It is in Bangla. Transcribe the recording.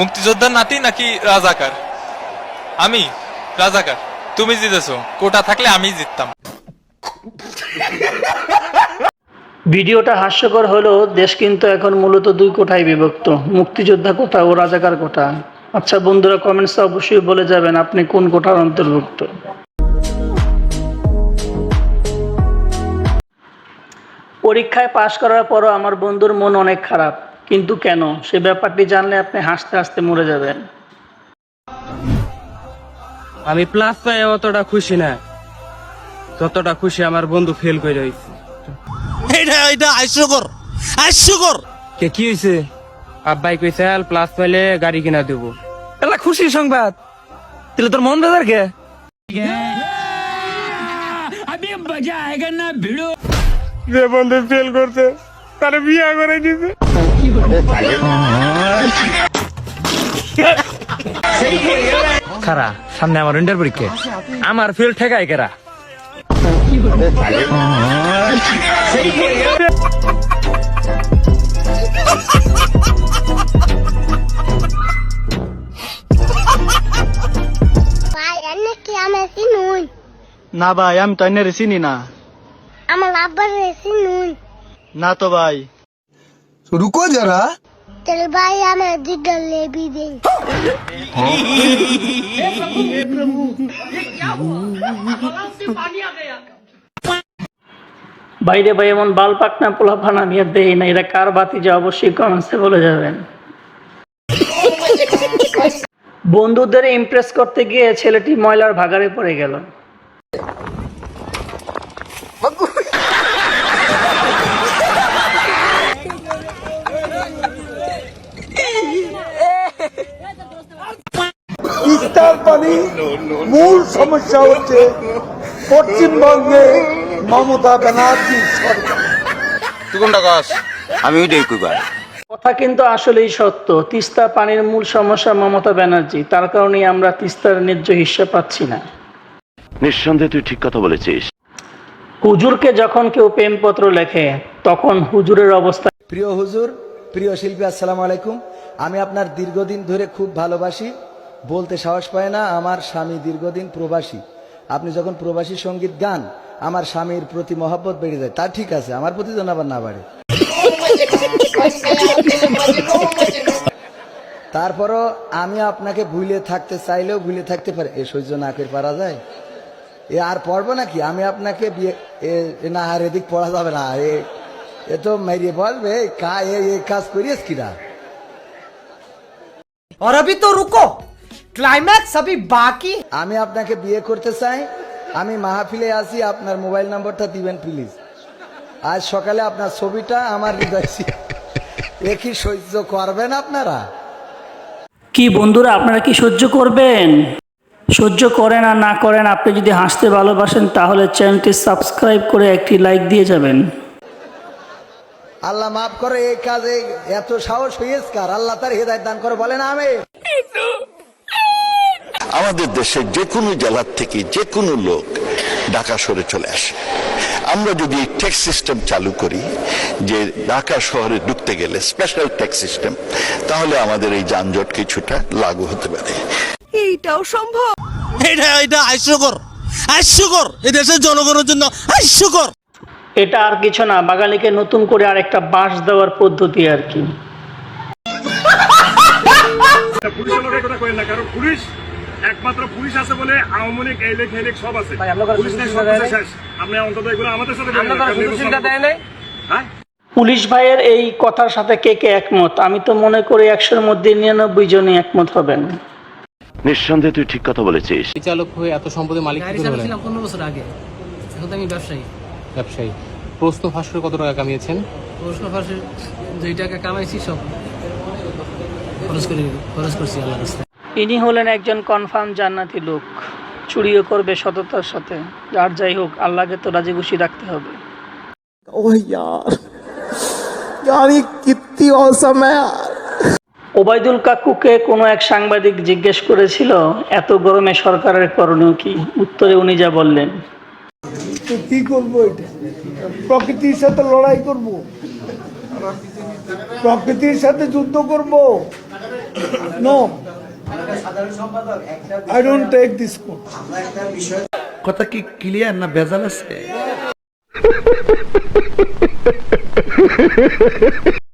মুক্তিযোদ্ধার নাতি নাকি রাজাকার? আমি, রাজাকার। তুমি জিতেছো। কোটা থাকলে আমি জিততাম। ভিডিওটা হাস্যকর হলেও দেশ কিন্তু এখন মূলত দুই কোঠায় বিভক্ত। মুক্তিযোদ্ধা কোঠা ও রাজাকার কোঠা আচ্ছা বন্ধুরা কমেন্টসে অবশ্যই বলে যাবেন আপনি কোন কোঠার অন্তর্ভুক্ত। পরীক্ষায় পাশ করার পরও আমার বন্ধুর মন অনেক খারাপ। কিন্তু কেন? সে ব্যাপারটি জানলে আপনি হাসতে হাসতে মরে যাবেন। আমি প্লাস পাই অতটা খুশি না। যতটা খুশি আমার বন্ধু ফেল করে হয়েছে এটা এটা হাস্যকর হাস্যকর। কে কি হয়েছে? আব্বাই কইছে আল প্লাস পাইলে গাড়ি কিনা দেবো। এলা খুশি সংবাদ। তাহলে তোর মন বেজার কে? আমি মজা আয়েগা না ভিড়ো। যে বন্ধু ফেল করছে তার বিয়া করে দিছে। খারা সামনে আমার ইন্টার পরীক্ষা। আমার ফেল ঠেকাই কেরা? ভাই আমি চিনুন? না ভাই আমি তো এনে চিনি না। আমার আব্বার চিনুন। না তো ভাই। रुको जरा তাহলে ভাই আমার দুটো লেবি দিন বাইরে ভাই এমন বাল পাকনা পোলাপান আমি আর দেই না এরা কার বাতি যে অবশ্যই কমেন্টসে বলে যাবেন বন্ধুদের ইমপ্রেস করতে গিয়ে ছেলেটি ময়লার ভাগারে পড়ে গেল তিস্তার পানি। মূল সমস্যা হচ্ছে পশ্চিমবঙ্গে মমতা ব্যানার্জি সরকার। তুই কোনটা কস আমি ওইটাই কথা কিন্তু আসলেই সত্য। তিস্তা পানির মূল সমস্যা মমতা ব্যানার্জি। তার কারণেই আমরা তিস্তার ন্যায্য হিস্সা পাচ্ছি না। নিঃসন্দেহে তুই ঠিক কথা বলেছিস। হুজুরকে যখন কেউ প্রেমপত্র লেখে তখন হুজুরের অবস্থা প্রিয় হুজুর প্রিয় শিল্পী আসসালামু আলাইকুম। আমি আপনার দীর্ঘদিন ধরে খুব ভালোবাসি। বলতে সাহস পায় না আমার স্বামী দীর্ঘদিন প্রবাসী আপনি যখন প্রবাসী সঙ্গীত গান আমার স্বামীর প্রতি মহব্বত বেড়ে যায় তা ঠিক আছে আমার প্রতি যেন আবার না বাড়ে তারপরও আমি আপনাকে ভুলে থাকতে চাইলেও ভুলে থাকতে পারি এ সহ্য না করে পারা যায় এ আর পড়বো নাকি আমি আপনাকে বিয়ে এ- এ না আর এদিক পড়া যাবে না এ এ তো মেরিয়ে বলবে কা এ এ কাজ করিস কিনা और अभी तो रुको ক্লাইম্যাক্স সবই বাকি আমি আপনাকে বিয়ে করতে চাই। আমি মাহফিলে আসি আপনার মোবাইল নাম্বারটা দিবেন প্লিজ আজ সকালে আপনার ছবিটা আমার হৃদয় দেখি সহ্য করবেন আপনারা? কি বন্ধুরা আপনারা কি সহ্য করবেন? সহ্য করেন আর না করেন আপনি যদি হাসতে ভালোবাসেন তাহলে চ্যানেলটি সাবস্ক্রাইব করে একটি লাইক দিয়ে যাবেন। আল্লাহ মাফ করে এই কাজে এত সাহস হয়েছে কার? আল্লাহ তার হৃদয় দান করে বলেন আমি আমাদের দেশের যে কোনো জেলার থেকে যে কোনো লোক ঢাকা শহরে চলে আসে। আমরা যদি ট্যাক্স সিস্টেম চালু করি যে ঢাকা শহরে ঢুকতে গেলে স্পেশাল ট্যাক্স সিস্টেম তাহলে আমাদের এই যানজট কিছুটা লাগু হতে পারে। এইটাও সম্ভব। এটা এটা হাস্যকর হাস্যকর। এই দেশের জনগণের জন্য হাস্যকর। এটা আর কিছু না বাঙালিকে নতুন করে আরেকটা বাঁশ দেওয়ার পদ্ধতি আর কি। পুলিশের কথা কইেন না কারণ পুলিশ একমাত্র পুলিশ আছে বলে আওয়ামী লীগ এই লীগ এই লীগ সব আছে। পুলিশ নাই সব কিছু শেষ। আপনি অন্তত এগুলো আমাদের সাথে সব- দেয় নাই। হ্যাঁ? পুলিশ ভাইয়ের এই কথার সাথে কে কে একমত? আমি তো মনে করি একশোর মধ্যে নিরানব্বই জনই একমত হবেন। নিঃসন্দেহে তুই ঠিক কথা বলেছিস। চালক হয়ে এত সম্পদের মালিক কি করে হলেন? পনেরো বছর আগে। এখন আমি ব্যবসায়ী। ব্যবসায়ী। প্রশ্ন ভাস্কর কত টাকা কামিয়েছেন? প্রশ্ন ফাঁসে যেই টাকা কামাইছি সব খরচ করে খরচ করছি আল্লাহ রাস্তায়। ইনি হলেন একজন কনফার্ম জান্নাতি লোক। চুরিও করবে সততার সাথে। যার যাই হোক আল্লাহকে তো রাজি খুশি রাখতে হবে। ওবায়দুল কাকুকে কোনো এক সাংবাদিক জিজ্ঞেস করেছিল এত গরমে সরকারের করণীয় কি? উত্তরে উনি যা বললেন তো কি করব এটা? প্রকৃতির সাথে লড়াই করব? প্রকৃতির সাথে যুদ্ধ করব? No I don't take this quote কথা কি ক্লিয়ার না ভেজাল আছে?